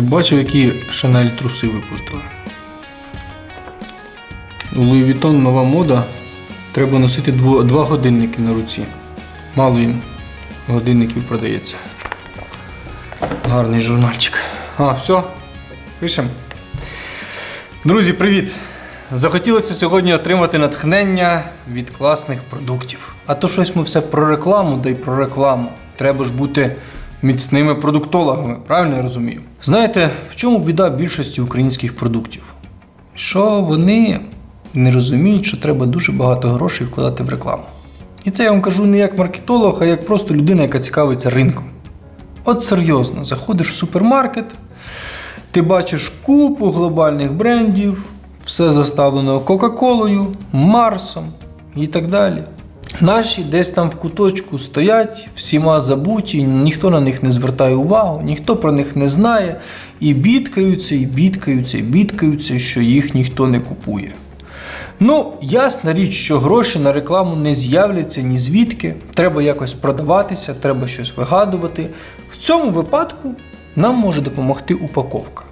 Ти бачив, які Шанель труси випустили? У Louis нова мода. Треба носити дво- два годинники на руці. Мало їм годинників продається. Гарний журнальчик. А, все. Пишемо. Друзі, привіт! Захотілося сьогодні отримати натхнення від класних продуктів. А то щось ми все про рекламу, да й про рекламу. Треба ж бути міцними продуктологами, правильно я розумію? Знаєте, в чому біда більшості українських продуктів? Що вони не розуміють, що треба дуже багато грошей вкладати в рекламу. І це я вам кажу не як маркетолог, а як просто людина, яка цікавиться ринком. От серйозно, заходиш в супермаркет, ти бачиш купу глобальних брендів, все заставлено Кока-Колою, Марсом і так далі. Наші десь там в куточку стоять, всіма забуті, ніхто на них не звертає увагу, ніхто про них не знає, і бідкаються, і бідкаються, і бідкаються, що їх ніхто не купує. Ну, ясна річ, що гроші на рекламу не з'являться ні звідки. Треба якось продаватися, треба щось вигадувати. В цьому випадку нам може допомогти упаковка.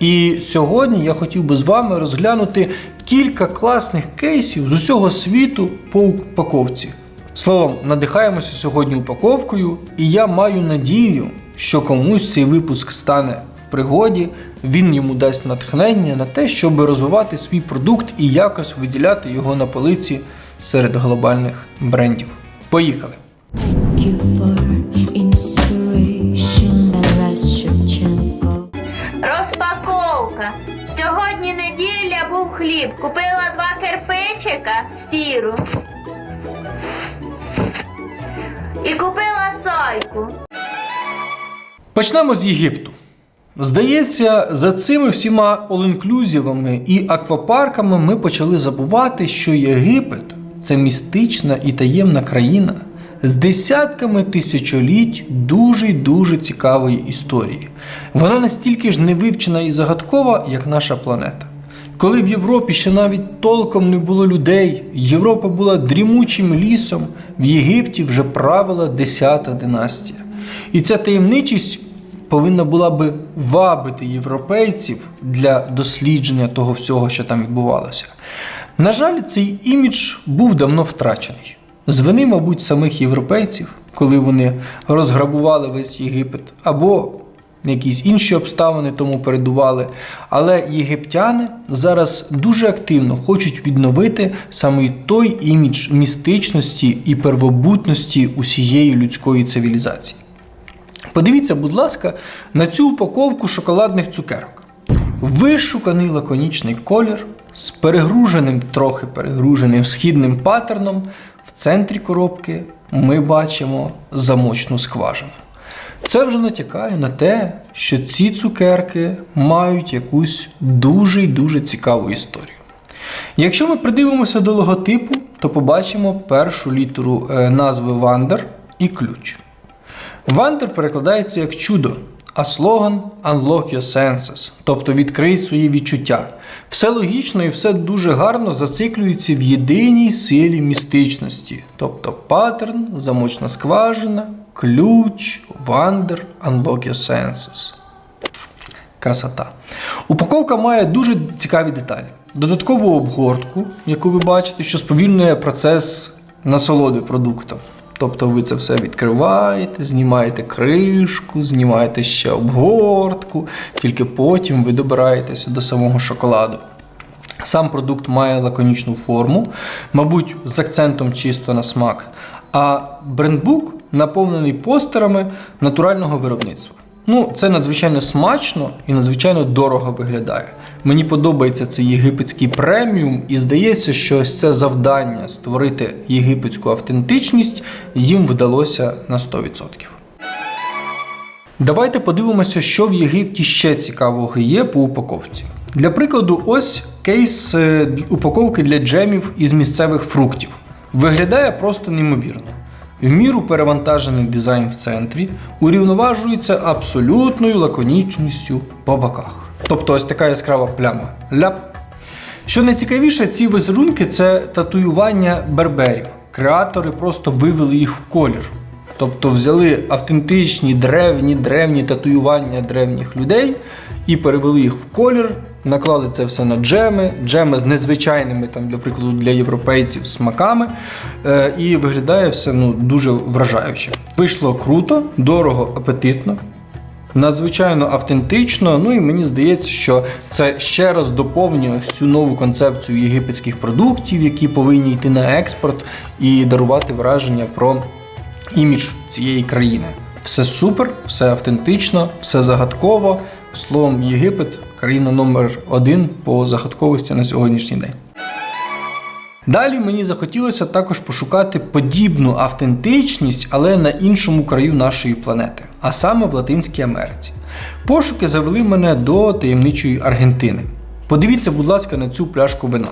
І сьогодні я хотів би з вами розглянути кілька класних кейсів з усього світу по упаковці. Словом, надихаємося сьогодні упаковкою, і я маю надію, що комусь цей випуск стане в пригоді, він йому дасть натхнення на те, щоб розвивати свій продукт і якось виділяти його на полиці серед глобальних брендів. Поїхали! Хліб. Купила два кирпичика сіру. І купила сойку. Почнемо з Єгипту. Здається, за цими всіма all-inclusivами і аквапарками ми почали забувати, що Єгипет це містична і таємна країна з десятками тисячоліть дуже й дуже цікавої історії. Вона настільки ж невивчена і загадкова, як наша планета. Коли в Європі ще навіть толком не було людей, Європа була дрімучим лісом, в Єгипті вже правила 10 династія. І ця таємничість повинна була би вабити європейців для дослідження того всього, що там відбувалося. На жаль, цей імідж був давно втрачений. З вини, мабуть, самих європейців, коли вони розграбували весь Єгипет, або якісь інші обставини тому передували. Але єгиптяни зараз дуже активно хочуть відновити саме той імідж містичності і первобутності усієї людської цивілізації. Подивіться, будь ласка, на цю упаковку шоколадних цукерок. Вишуканий лаконічний колір з перегруженим, трохи перегруженим східним паттерном. В центрі коробки ми бачимо замочну скважину. Це вже натякає на те, що ці цукерки мають якусь дуже й дуже цікаву історію. Якщо ми придивимося до логотипу, то побачимо першу літеру е, назви Вандер і ключ. Вандер перекладається як чудо, а слоган Unlock Your Senses, тобто відкрий свої відчуття. Все логічно і все дуже гарно зациклюється в єдиній силі містичності, тобто паттерн, замочна скважина, ключ, вандер, Unlock Your Senses. Красота. Упаковка має дуже цікаві деталі. Додаткову обгортку, яку ви бачите, що сповільнює процес насолоди продуктом. Тобто ви це все відкриваєте, знімаєте кришку, знімаєте ще обгортку, тільки потім ви добираєтеся до самого шоколаду. Сам продукт має лаконічну форму, мабуть, з акцентом чисто на смак. А брендбук наповнений постерами натурального виробництва. Ну, це надзвичайно смачно і надзвичайно дорого виглядає. Мені подобається цей єгипетський преміум, і здається, що ось це завдання створити єгипетську автентичність їм вдалося на 100%. Давайте подивимося, що в Єгипті ще цікавого є по упаковці. Для прикладу, ось кейс е, упаковки для джемів із місцевих фруктів. Виглядає просто неймовірно. В міру перевантажений дизайн в центрі урівноважується абсолютною лаконічністю по боках. Тобто ось така яскрава пляма. Ляп. Що найцікавіше, ці візерунки це татуювання берберів. Креатори просто вивели їх в колір. Тобто взяли автентичні древні древні татуювання древніх людей і перевели їх в колір, наклали це все на джеми, джеми з незвичайними, там, для прикладу, для європейців смаками. Е, і виглядає все ну, дуже вражаюче. Вийшло круто, дорого, апетитно. Надзвичайно автентично, ну і мені здається, що це ще раз доповнює цю нову концепцію єгипетських продуктів, які повинні йти на експорт і дарувати враження про імідж цієї країни. Все супер, все автентично, все загадково. Словом, Єгипет країна номер один по загадковості на сьогоднішній день. Далі мені захотілося також пошукати подібну автентичність, але на іншому краю нашої планети, а саме в Латинській Америці. Пошуки завели мене до таємничої Аргентини. Подивіться, будь ласка, на цю пляшку вина.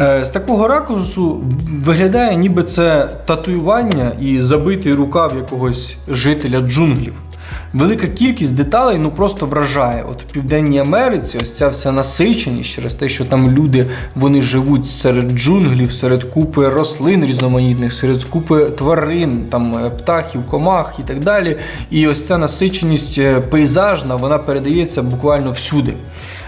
Е, З такого ракурсу виглядає, ніби це татуювання і забитий рукав якогось жителя джунглів. Велика кількість деталей ну просто вражає. От в Південній Америці ось ця вся насиченість через те, що там люди вони живуть серед джунглів, серед купи рослин різноманітних, серед купи тварин, там е, птахів, комах і так далі. І ось ця насиченість е, пейзажна вона передається буквально всюди.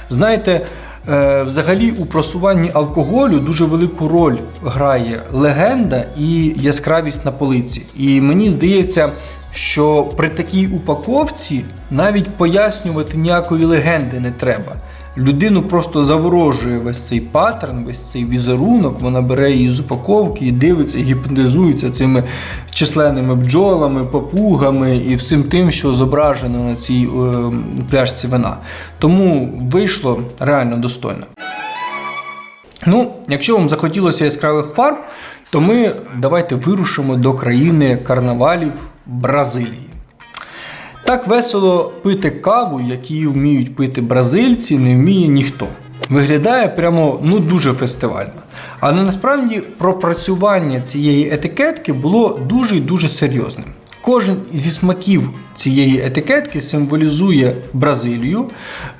Знаєте, е, взагалі у просуванні алкоголю дуже велику роль грає легенда і яскравість на полиці. І мені здається, що при такій упаковці навіть пояснювати ніякої легенди не треба. Людину просто заворожує весь цей паттерн, весь цей візерунок. Вона бере її з упаковки і дивиться, гіпнотизується цими численними бджолами, папугами і всім тим, що зображено на цій е, пляшці вина. Тому вийшло реально достойно. Ну, якщо вам захотілося яскравих фарб, то ми давайте вирушимо до країни карнавалів Бразилії. Так весело пити каву, які вміють пити бразильці, не вміє ніхто. Виглядає прямо ну дуже фестивально. Але насправді пропрацювання цієї етикетки було дуже і дуже серйозним. Кожен зі смаків цієї етикетки символізує Бразилію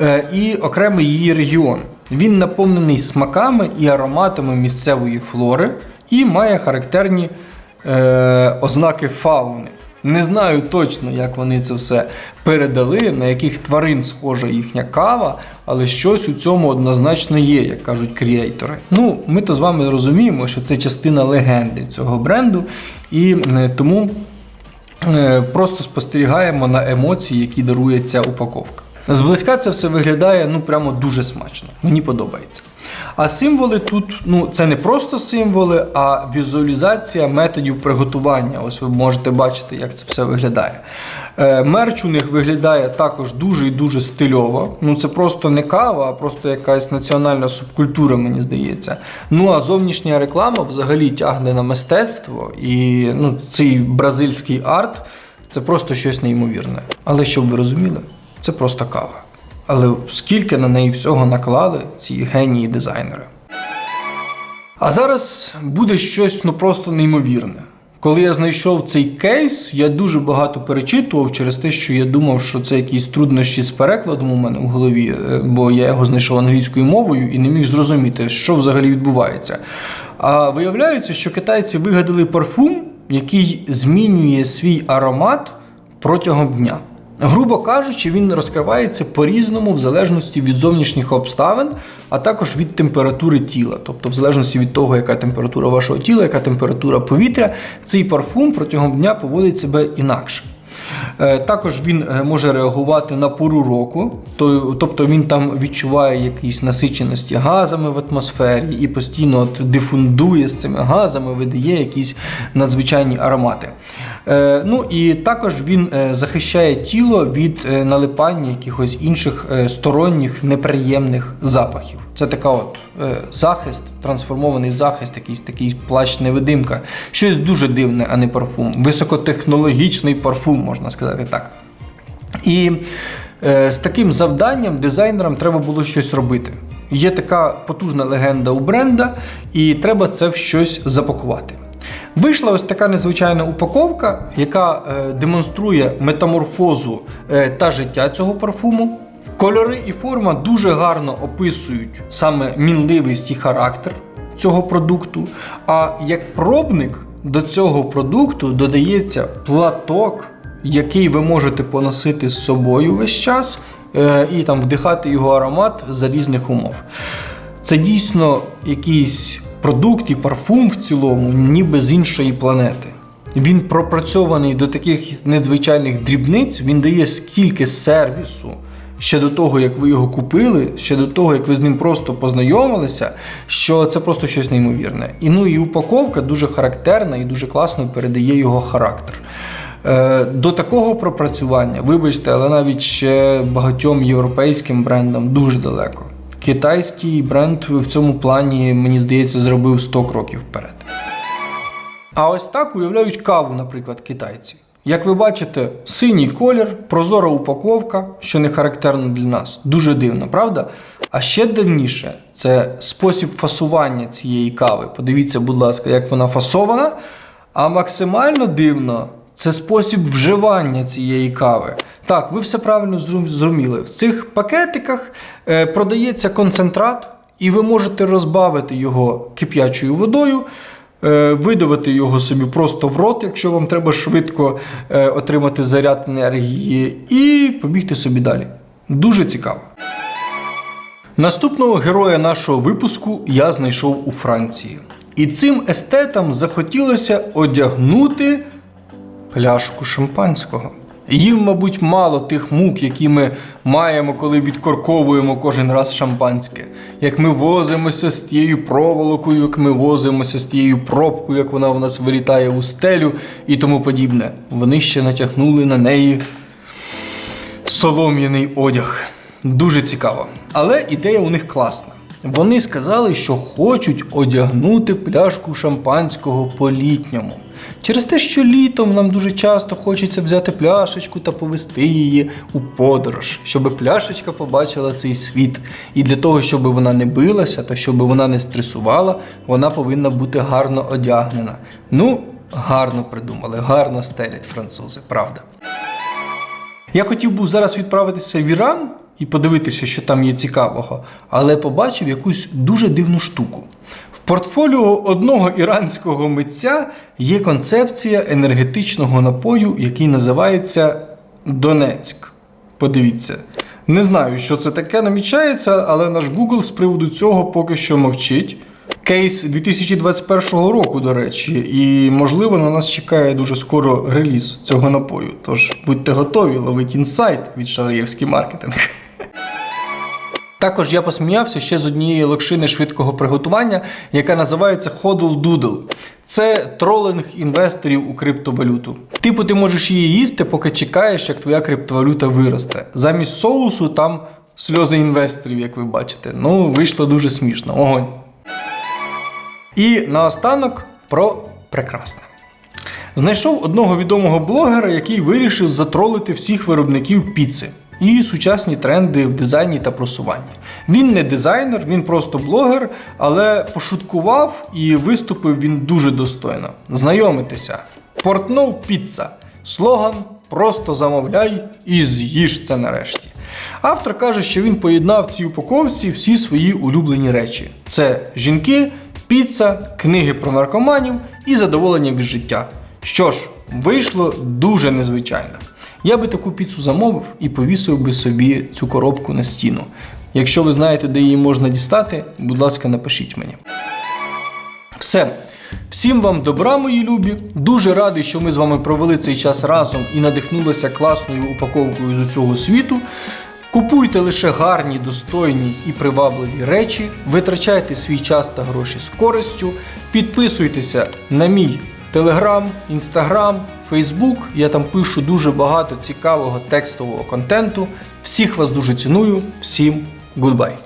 е, і окремий її регіон. Він наповнений смаками і ароматами місцевої флори і має характерні е, ознаки фауни. Не знаю точно, як вони це все передали, на яких тварин схожа їхня кава, але щось у цьому однозначно є, як кажуть кріейтори. Ну, ми то з вами розуміємо, що це частина легенди цього бренду, і е, тому е, просто спостерігаємо на емоції, які дарує ця упаковка. Зблизька це все виглядає ну прямо дуже смачно. Мені подобається. А символи тут ну це не просто символи, а візуалізація методів приготування. Ось ви можете бачити, як це все виглядає. Е, мерч у них виглядає також дуже і дуже стильово. Ну це просто не кава, а просто якась національна субкультура, мені здається. Ну а зовнішня реклама взагалі тягне на мистецтво, і ну, цей бразильський арт це просто щось неймовірне. Але щоб ви розуміли, це просто кава. Але скільки на неї всього наклали ці генії дизайнери. А зараз буде щось ну просто неймовірне. Коли я знайшов цей кейс, я дуже багато перечитував через те, що я думав, що це якісь труднощі з перекладом у мене в голові, е, бо я його знайшов англійською мовою і не міг зрозуміти, що взагалі відбувається. А виявляється, що китайці вигадали парфум, який змінює свій аромат протягом дня. Грубо кажучи, він розкривається по-різному в залежності від зовнішніх обставин, а також від температури тіла. Тобто, в залежності від того, яка температура вашого тіла, яка температура повітря, цей парфум протягом дня поводить себе інакше. Е, Також він е, може реагувати на пору року, тобто він там відчуває якісь насиченості газами в атмосфері і постійно от дифундує з цими газами, видає якісь надзвичайні аромати. Е, Ну і також він е, захищає тіло від е, налипання якихось інших сторонніх неприємних запахів. Це така от захист, трансформований захист, якийсь такий плащ-невидимка. Щось дуже дивне, а не парфум. Високотехнологічний парфум, можна сказати так. І з таким завданням дизайнерам треба було щось робити. Є така потужна легенда у бренда, і треба це в щось запакувати. Вийшла ось така незвичайна упаковка, яка е, демонструє метаморфозу е, та життя цього парфуму. Кольори і форма дуже гарно описують саме мінливість і характер цього продукту. А як пробник до цього продукту додається платок, який ви можете поносити з собою весь час е, і там вдихати його аромат за різних умов. Це дійсно якийсь продукт і парфум в цілому, ніби з іншої планети. Він пропрацьований до таких незвичайних дрібниць, він дає стільки сервісу ще до того, як ви його купили, ще до того, як ви з ним просто познайомилися, що це просто щось неймовірне. І ну і упаковка дуже характерна і дуже класно передає його характер. Е, До такого пропрацювання, вибачте, але навіть ще багатьом європейським брендам дуже далеко. Китайський бренд в цьому плані, мені здається, зробив 100 кроків вперед. А ось так уявляють каву, наприклад, китайці. Як ви бачите, синій колір, прозора упаковка, що не характерно для нас. Дуже дивно, правда? А ще дивніше це спосіб фасування цієї кави. Подивіться, будь ласка, як вона фасована. А максимально дивно це спосіб вживання цієї кави. Так, ви все правильно зрозуміли. В цих пакетиках е, продається концентрат, і ви можете розбавити його кип'ячою водою, е, видавити його собі просто в рот, якщо вам треба швидко е, отримати заряд енергії, і побігти собі далі. Дуже цікаво. Наступного героя нашого випуску я знайшов у Франції. І цим естетам захотілося одягнути пляшку шампанського. Їм, мабуть, мало тих мук, які ми маємо, коли відкорковуємо кожен раз шампанське. Як ми возимося з тією проволокою, як ми возимося з тією пробкою, як вона у нас вилітає у стелю і тому подібне. Вони ще натягнули на неї солом'яний одяг. Дуже цікаво. Але ідея у них класна. Вони сказали, що хочуть одягнути пляшку шампанського по-літньому. Через те, що літом нам дуже часто хочеться взяти пляшечку та повести її у подорож, щоб пляшечка побачила цей світ. І для того, щоб вона не билася та щоб вона не стресувала, вона повинна бути гарно одягнена. Ну, гарно придумали, гарно стелять французи, правда. Я хотів був зараз відправитися в Іран і подивитися, що там є цікавого, але побачив якусь дуже дивну штуку. Портфоліо одного іранського митця є концепція енергетичного напою, який називається Донецьк. Подивіться. Не знаю, що це таке намічається, але наш Google з приводу цього поки що мовчить. Кейс 2021 року, до речі, і можливо на нас чекає дуже скоро реліз цього напою. Тож будьте готові, ловить інсайт від Шараєвський маркетинг. Також я посміявся ще з однієї локшини швидкого приготування, яка називається Hodl Doodle. Це тролинг інвесторів у криптовалюту. Типу, ти можеш її їсти, поки чекаєш, як твоя криптовалюта виросте. Замість соусу там сльози інвесторів, як ви бачите. Ну, вийшло дуже смішно. Огонь. І наостанок про прекрасне. Знайшов одного відомого блогера, який вирішив затролити всіх виробників піци і сучасні тренди в дизайні та просуванні. Він не дизайнер, він просто блогер, але пошуткував і виступив він дуже достойно. Знайомитися. Портнов піца. Слоган Просто замовляй і з'їж це нарешті. Автор каже, що він поєднав в цій упаковці всі свої улюблені речі: це жінки, піца, книги про наркоманів і задоволення від життя. Що ж, вийшло дуже незвичайно. Я би таку піцу замовив і повісив би собі цю коробку на стіну. Якщо ви знаєте, де її можна дістати, будь ласка, напишіть мені. Все. Всім вам добра, мої любі. Дуже радий, що ми з вами провели цей час разом і надихнулися класною упаковкою з усього світу. Купуйте лише гарні, достойні і привабливі речі, витрачайте свій час та гроші з користю, підписуйтеся на мій телеграм, інстаграм, фейсбук. Я там пишу дуже багато цікавого текстового контенту. Всіх вас дуже ціную, всім гудбай!